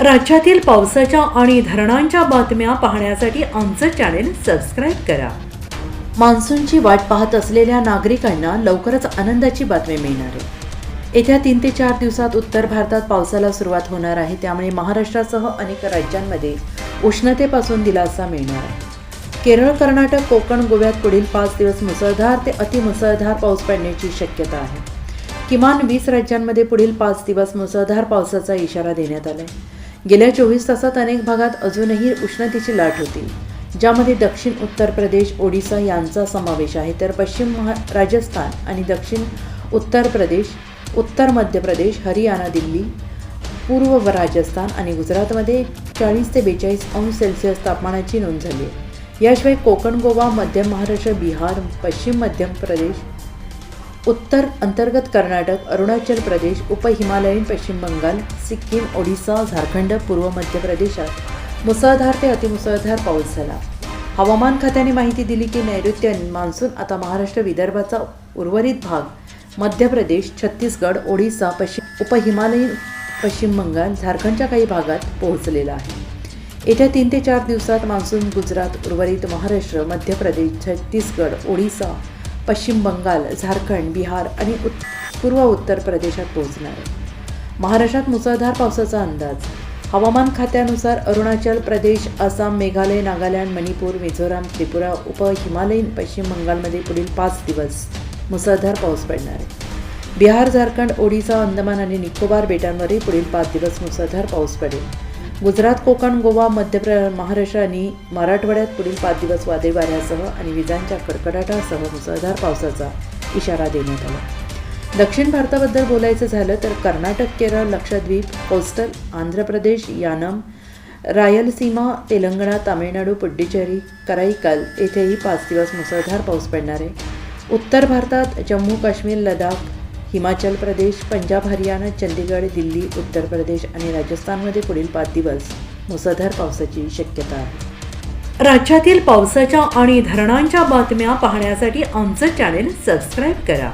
राज्यातील पावसाच्या आणि धरणांच्या बातम्या पाहण्यासाठी आमचं चॅनेल सबस्क्राईब करा. मान्सूनची वाट पाहत असलेल्या नागरिकांना लवकरच आनंदाची बातमी मिळणार आहे. येत्या तीन ते चार दिवसात उत्तर भारतात पावसाला सुरुवात होणार आहे. त्यामुळे महाराष्ट्रासह अनेक राज्यांमध्ये उष्णतेपासून दिलासा मिळणार आहे. केरळ कर्नाटक कोकण गोव्यात पुढील पाच दिवस मुसळधार ते अतिमुसळधार पाऊस पडण्याची शक्यता आहे. किमान वीस राज्यांमध्ये पुढील पाच दिवस मुसळधार पावसाचा इशारा देण्यात आला आहे गेल्या चोवीस तासात अनेक भागात अजूनही उष्णतेची लाट होती ज्यामध्ये दक्षिण उत्तर प्रदेश ओडिसा यांचा समावेश आहे. तर पश्चिम महा राजस्थान आणि दक्षिण उत्तर प्रदेश उत्तर मध्य प्रदेश हरियाणा दिल्ली पूर्व राजस्थान आणि गुजरातमध्ये चाळीस ते बेचाळीस अंश सेल्सिअस तापमानाची नोंद झाली आहे. याशिवाय कोकण गोवा मध्य महाराष्ट्र बिहार पश्चिम मध्य प्रदेश उत्तर अंतर्गत कर्नाटक अरुणाचल प्रदेश उपहिमालयीन पश्चिम बंगाल सिक्कीम ओडिसा झारखंड पूर्व मध्य प्रदेशात मुसळधार ते अतिमुसळधार पाऊस झाला. हवामान खात्याने माहिती दिली की नैऋत्य मान्सून आता महाराष्ट्र विदर्भाचा उर्वरित भाग मध्य प्रदेश छत्तीसगड ओडिसा पश्चिम उपहिमालयीन पश्चिम बंगाल झारखंडच्या काही भागात पोहोचलेला आहे. येत्या तीन ते चार दिवसात मान्सून गुजरात उर्वरित महाराष्ट्र मध्य प्रदेश छत्तीसगड ओडिसा पश्चिम बंगाल झारखंड बिहार आणि उत् पूर्व उत्तर प्रदेशात पोहोचणार आहे. महाराष्ट्रात मुसळधार पावसाचा अंदाज. हवामान खात्यानुसार अरुणाचल प्रदेश आसाम मेघालय नागालँड मणिपूर मिझोराम त्रिपुरा उप हिमालयीन पश्चिम बंगालमध्ये पुढील पाच दिवस मुसळधार पाऊस पडणार आहे. बिहार झारखंड ओडिसा अंदमान आणि निकोबार बेटांवरही पुढील पाच दिवस मुसळधार पाऊस पडेल. गुजरात कोकण गोवा मध्य प्र महाराष्ट्र आणि मराठवाड्यात पुढील पाच दिवस वादळी वाऱ्यासह आणि विजांच्या कडकडाटासह मुसळधार पावसाचा इशारा देण्यात आला. दक्षिण भारताबद्दल बोलायचं झालं तर कर्नाटक केरळ लक्षद्वीप कोस्टल आंध्र प्रदेश यानम रायलसीमा तेलंगणा तामिळनाडू पुड्डिचेरी कराईकल येथेही पाच दिवस मुसळधार पाऊस पडणार आहे. उत्तर भारतात जम्मू काश्मीर लडाख हिमाचल प्रदेश पंजाब हरियाणा चंदीगड दिल्ली उत्तर प्रदेश आणि राजस्थानमध्ये पुढील पाच दिवस मुसळधार पावसाची शक्यता आहे. राज्यातील पावसाच्या आणि धरणांच्या बातम्या पाहण्यासाठी आमचं चॅनेल सबस्क्राईब करा.